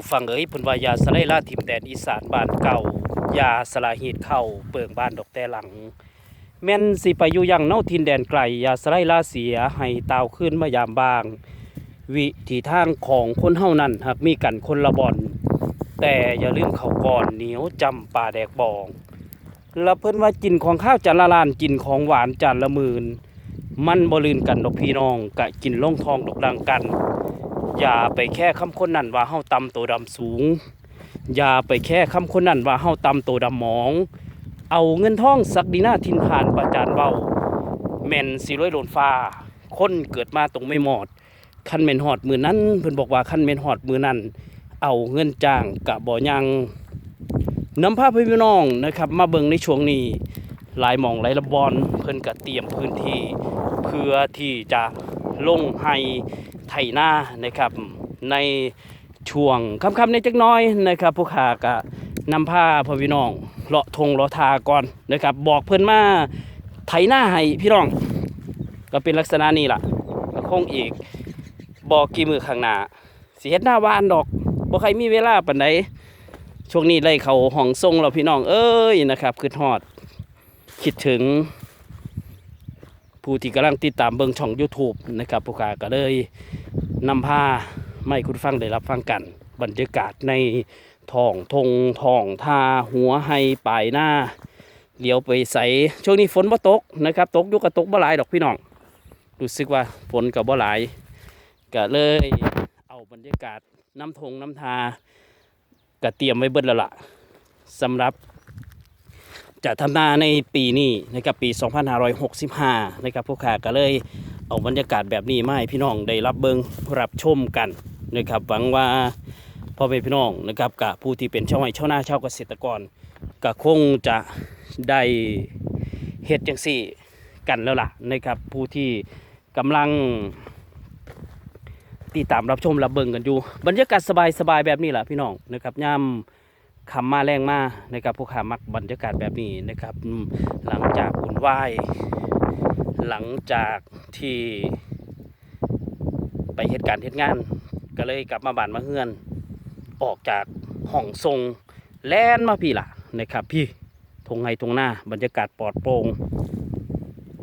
ผู้ฟังเอ้ยเพิ่นว่ายาสไลล่าทิมแดนอีสานบ้านเก่ายาสลาหีดเข้าเปิงบ้านดอกแต่หลัง แม่นสิไปอยู่ยังเนาทินแดนไกลยาสไลล่าเสียให้ตาวขึ้นมายามบาง วิถีทางของคนเฮานั้นหากมีกันคนละบอนแต่อย่าลืมเขาก่อนเหนียวจำปลาแดกบองแล้วเพิ่นว่ากินของข้าวจานละลานกินของหวานจานละหมื่นมันบ่ลืนกันดอกพี่น้องกะกินลงทองดอกดังกัน อย่าไปแค่คำคนนั้นว่าเฮาตำตัวดำสูง อย่าไปแค่คำคนนั้นว่าเฮาตำตัวดำหมอง เอาเงินท่องสักดีหน้าทินผ่านประจานเบาแม่นสิร้อยโลนฟ้า คนเกิดมาตรงไม่หมอดคันเมนหอดมือนั้นเพิ่นบอกว่าคันเมนหอดมือนั้น เอาเงินจ้างกะบ่ยังน้ำภาพพี่น้องนะครับ มาเบิ่งในช่วงนี้หลายมองหลายละบอนเพิ่นก็เตรียมพื้นที่ เพื่อที่จะ ลงให้ไถนานะครับ ในช่วงค่ำๆในจักน้อยนะครับผู้ขาก็นำผ้าพ่อพี่น้องเลาะทงเลาะทาก่อนนะครับ บอกเพิ่อนมาไถนาให้พี่น้อง ก็เป็นลักษณะนี้ล่ะก็คงอีกบอกกี่มือข้างหน้าสิเฮ็ดหน้าวานดอกบ่ใครมีเวลาปานใดช่วงนี้ไล่เขาห้องทรงเราพี่น้องเอ้ยนะครับคือทอดคิดถึง ผู้ที่กำลังติดตามเบิ่งช่อง YouTube นะครับผู้ขาก็เลยนำพาไม่คุณฟังได้รับฟังกันบรรยากาศในท้องทงท้องทาหัวให้ปลายหน้าเลี้ยวไปใสช่วงนี้ฝนบ่ตกนะครับ ตกยู่กับตกบ่หลายดอกพี่น้องรู้สึกว่าฝนกับบ่หลายก็เลยเอาบรรยากาศน้ำทงน้ำทากะเตรียมไว้เบิดแล้วล่ะสำหรับ จะทำนาในปีนี้นะครับปี 2565นะครับพวกข้าก็เลยเอาบรรยากาศแบบนี้มาให้พี่น้องได้รับเบิงรับชมกันนะครับหวังว่าพ่อแม่พี่น้องนะครับกับผู้ที่เป็นชาวไร่ชาวนาชาวเกษตรกรก็คงจะได้เฮ็ดจังสี่กันแล้วล่ะนะครับผู้ที่กำลังติดตามรับชมรับเบิงกันอยู่ บรรยากาศสบายๆแบบนี้แหละพี่น้องนะครับย่ำ คำมาแรงมานะครับพวกขามักบรรยากาศแบบนี้นะครับ หลังจากอุ่นไหวหลังจากที่ไปเหตุการณ์เหตุงาน ก็เลยกลับมาบ้านมาเฮือน ออกจากห้องทรงแล่นมาพี่ล่ะนะครับ พี่ทงไห้ทงหน้าบรรยากาศปลอดโปร่ง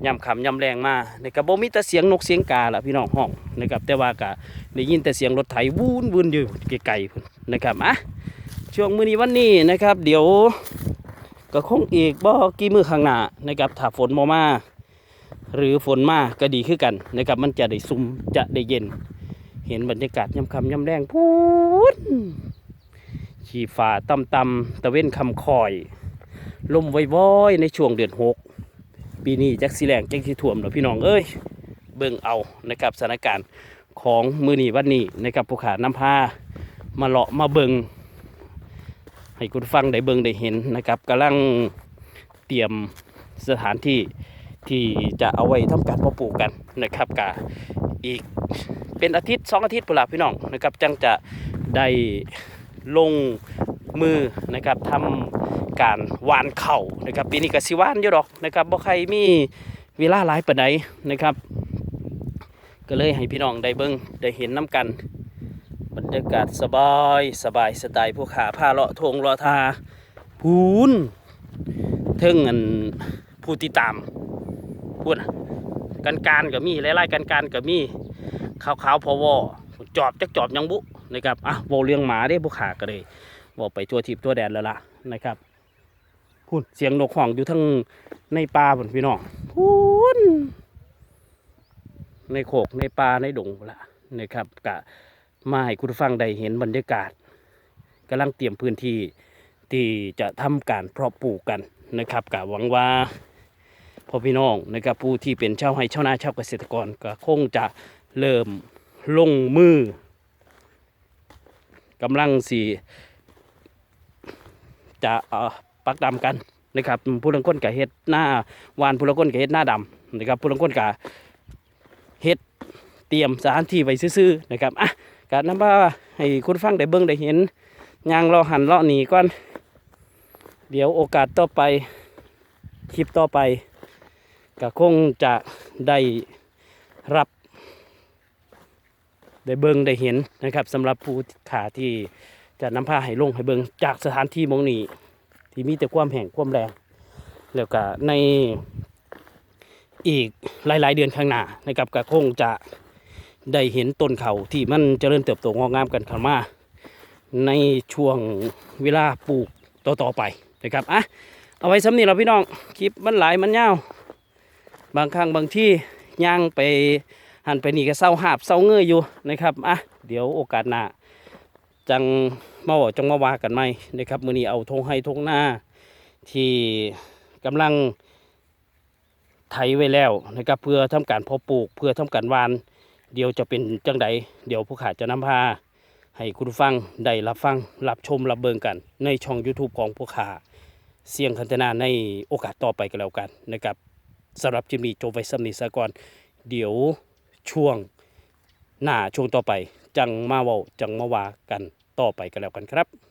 ย่ำคำย่ำแรงมานะครับบ่มีแต่เสียงนกเสียงกาล่ะพี่น้องห้องนะครับแต่ว่าก็ได้ยินแต่เสียงรถไถวูนวูนอยู่ไกลๆนะครับอะ ช่วงมื้อนี้วันนี้นะครับ เดี๋ยวก็คงอีกบ่กี่มือข้างหน้านะครับถ้าฝนบ่มาหรือฝนมาก็ดีขึ้นกันนะครับมันจะได้ซุ่มจะได้เย็น เห็นบรรยากาศย่ำคำย่ำแรงพูนขี่ฟ้าต่ำๆตะเว้นคำคอย ลมว้อยๆในช่วงเดือนหกปีนี้จักสีแรงจักสีถ่วมเนาะพี่น้องเอ้ยเบิ่งเอานะครับสถานการณ์ของมือนีวันนี้นะครับผู้ขาน้ำพามาเลาะมาเบิ่ง ให้คุณฟังได้เบิ่งได้เห็นนะครับกำลังเตรียมสถานที่ที่จะเอาไว้ทำการเพาะปลูกกันนะครับกะอีกเป็นอาทิตย์สองอาทิตย์พุ่นละพี่น้องนะครับจังจะได้ลงมือนะครับทำการหวานเข่านะครับปีนี้ก็สิวานอยู่ดอกนะครับบ่ใครมีเวลาหลายปานใดนะครับ ก็เลยให้พี่น้องได้เบิ่งได้เห็นน้ำกัน บรรยากาศสบายสบายสไตล์ผู้ขาผ้าเลาะทงเลาะทาพูนเทิงอันผู้ติดตามพูดนกันการก็มีไล่ๆกันการก็มีขาวๆพอวอจอบจักจอบยังบุนะครับอะโวเลี้ยงหมาได้ผู้ขาก็เลยบอกไปทั่วทิพย์ทั่วแดนแล้วล่ะนะครับพูดเสียงนกห้องอยู่ทั้งในป่าบนพี่น้องพูนในโขกในป่าในดงพุ่นละนะครับกะ มาให้คุณฟังได้เห็นบรรยากาศกำลังเตรียมพื้นที่ที่จะทำการเพาะปลูกกันนะครับกะหวังว่าพ่อพี่น้องนะครับผู้ที่เป็นชาวไร่ชาวนาชาวเกษตรกรก็คงจะเริ่มลงมือกำลังสีจะเอ่อปักดำกันนะครับผู้ลังก้นกับเฮ็ดหน้าวานผู้ลังก้นกับเฮ็ดหน้าดำนะครับผู้ลังก้นกับเฮ็ดเตรียมสถานที่ไว้ซื่อๆนะครับอะ การนำว่าให้คุณฟังได้เบิ่งได้เห็นยางเราหันเลาะหนีก่อน เดี๋ยวโอกาสต่อไปคลิปต่อไปก็คงจะได้รับได้เบิ่งได้เห็นนะครับสำหรับผู้ขาที่จะนำพาให้ลงให้เบิงจากสถานที่มองนี้ที่มีแต่ความแห้งความแรง แล้วก็ในอีกหลาย ๆ เดือนข้างหน้านะครับก็คงจะ ได้เห็นต้นเขาที่มันเจริญเติบโตงอกงามกันขึ้นมา ในช่วงเวลาปลูกต่อๆไปนะครับอะเอาไว้สำนีเราพี่น้องคลิปมันหลายมันยาวบางครั้งบางที่ย่างไปหันไปนี่ก็เศร้าหาบเศร้าเงยอยู่นะครับอะเดี๋ยวโอกาสหน้าจังมาบอกจังมาว่ากันไหมนะครับมือนี้เอาทงให้ทงหน้าที่กำลังไถไว้แล้วนะครับเพื่อทำการเพาะปลูก เพื่อทำการวาน เดี๋ยวจะเป็นจังใดเดี๋ยวผู้ขาจะนำพา ให้คุณฟังได้รับฟังรับชมรับเบิงกัน ในช่อง YouTube ของพวกขาเสียงคันธนาในโอกาสต่อไปกันแล้วกันนะครับสำหรับจิมมี่โจไว้สำนีสก่อนเดี๋ยวช่วงหน้าช่วงต่อไป จังมาเว้าจังมาว่ากันต่อไปกันแล้วกันครับ